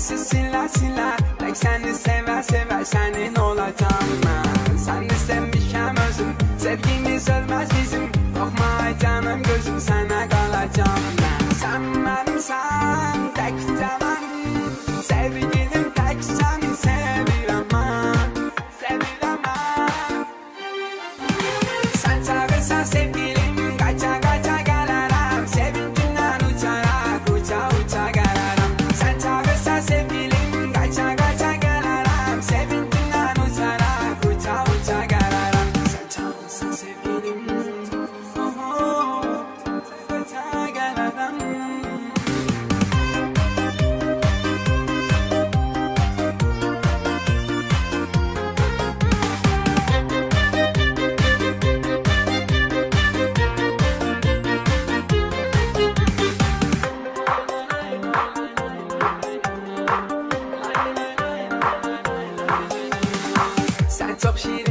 gelsin silah silah Tek seni sever sever senin olacağım ben Sen istemişem özüm Sevgimiz ölmez bizim. Korkma canım gözüm sana kalacağım ben. Sen benimsen top, she